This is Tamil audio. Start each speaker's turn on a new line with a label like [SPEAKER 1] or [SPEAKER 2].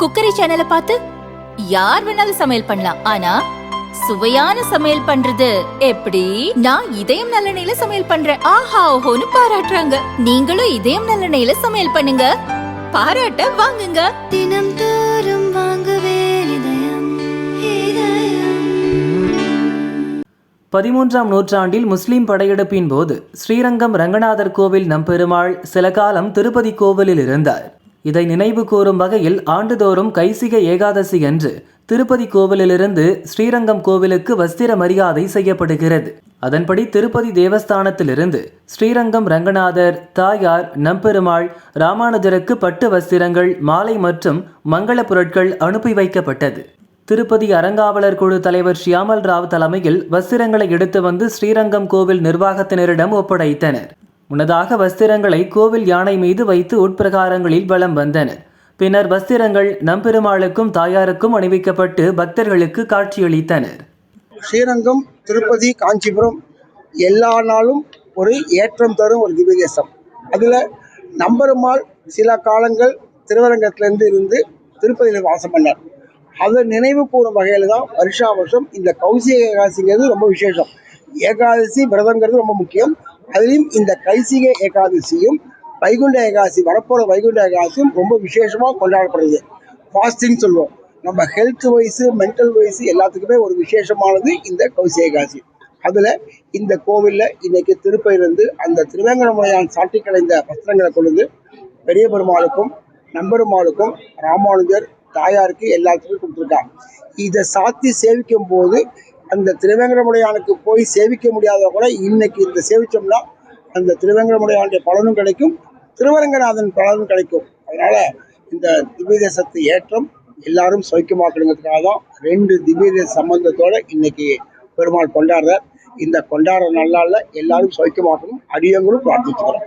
[SPEAKER 1] குக்கரி சேனலை பார்த்து யார் வேணாலும் சமையல் பண்ணலாம். ஆனா சுவையான சமையல் பண்றது எப்படி? நான் இதயம் நல்லெண்ணெயில சமையல் பண்றேன். ஆஹா ஓஹோன்னு பாராட்டுறாங்க. நீங்களும் இதயம் நல்லெண்ணெயில சமையல் பண்ணுங்க. பாராட்ட வாங்குங்க.
[SPEAKER 2] தினம் தோறும் வாங்குவே இதயம் இதயம்.
[SPEAKER 3] பதிமூன்றாம் நூற்றாண்டில் முஸ்லிம் படையெடுப்பின் போது ஸ்ரீரங்கம் ரங்கநாதர் கோவில் நம்பெருமாள் சில காலம் திருப்பதி கோவிலில் இருந்தார். இதை நினைவு கூறும் வகையில் ஆண்டுதோறும் கைசிக ஏகாதசி அன்று திருப்பதி கோவிலிலிருந்து ஸ்ரீரங்கம் கோவிலுக்கு வஸ்திர மரியாதை செய்யப்படுகிறது. அதன்படி திருப்பதி தேவஸ்தானத்திலிருந்து ஸ்ரீரங்கம் ரங்கநாதர் தாயார் நம்பெருமாள் ராமானுஜருக்கு பட்டு வஸ்திரங்கள் மாலை மற்றும் மங்கள பொருட்கள் அனுப்பி வைக்கப்பட்டது. திருப்பதி அறங்காவலர் குழு தலைவர் ஷியாமல் ராவ் தலைமையில் வஸ்திரங்களை எடுத்து வந்து ஸ்ரீரங்கம் கோவில் நிர்வாகத்தினரிடம் ஒப்படைத்தனர். முன்னதாக வஸ்திரங்களை கோவில் யானை மீது வைத்து உட்பிரகாரங்களில் வலம் வந்தனர் பின்னர் வஸ்திரங்கள் நம்பெருமாளுக்கும் தாயாருக்கும் அணிவிக்கப்பட்டு பக்தர்களுக்கு காட்சியளித்தனர்.
[SPEAKER 4] ஸ்ரீரங்கம் திருப்பதி காஞ்சிபுரம் எல்லா நாளும் ஒரு ஏற்றம் தரும் ஒரு திவ்யதேசம். அதில் நம்பெருமாள் சில காலங்கள் திருவரங்கத்திலேருந்து இருந்து திருப்பதியில் வாசம் பண்ணார். அதை நினைவு கூறும் வகையில் தான் வருஷா வருஷம் இந்த கௌசி ஏகாதசிங்கிறது ரொம்ப விசேஷம். ஏகாதசி விரதங்கிறது ரொம்ப முக்கியம். அதுலேயும் இந்த கைசிக ஏகாதசியும் வைகுண்ட ஏகாசி வரப்போகிற வைகுண்ட ஏகாசியும் ரொம்ப விசேஷமாக கொண்டாடப்படுது. ஃபாஸ்டிங் சொல்லுவோம் நம்ம ஹெல்த் வைஸு மென்டல் வைஸு எல்லாத்துக்குமே ஒரு விசேஷமானது இந்த கௌசி ஏகாசி அதில் இந்த கோவிலில் இன்னைக்கு திருப்பதியிலிருந்து அந்த திருவேங்கடமுடையான் சாட்டி கலைந்த வஸ்திரங்களை கொண்டு பெரிய பெருமாளுக்கும் நம்பெருமாளுக்கும் ராமானுஜர் தாயாருக்கு எல்லாத்துக்கும் கொடுத்துருக்காங்க. இதை சாத்தி சேவிக்கும் போது அந்த திருவேங்கடமுடையானுக்கு போய் சேவிக்க முடியாத கூட இன்னைக்கு இந்த சேவிச்சோம்னா அந்த திருவேங்கடமுடையானுடைய பலனும் கிடைக்கும் திருவரங்கநாதன் பலனும் கிடைக்கும். அதனால இந்த திவ்ய தேசத்து ஏற்றம் எல்லாரும் சுவைக்கமாக்கணுங்கிறதுக்காக தான் ரெண்டு திவ்ய தேச சம்பந்தத்தோட இன்னைக்கு பெருமாள் கொண்டாடுறார். இந்த கொண்டாடுற நல்லால எல்லாரும் சுவைக்கமாக்கணும் அடியங்களும் பிரார்த்திச்சுக்கிறோம்.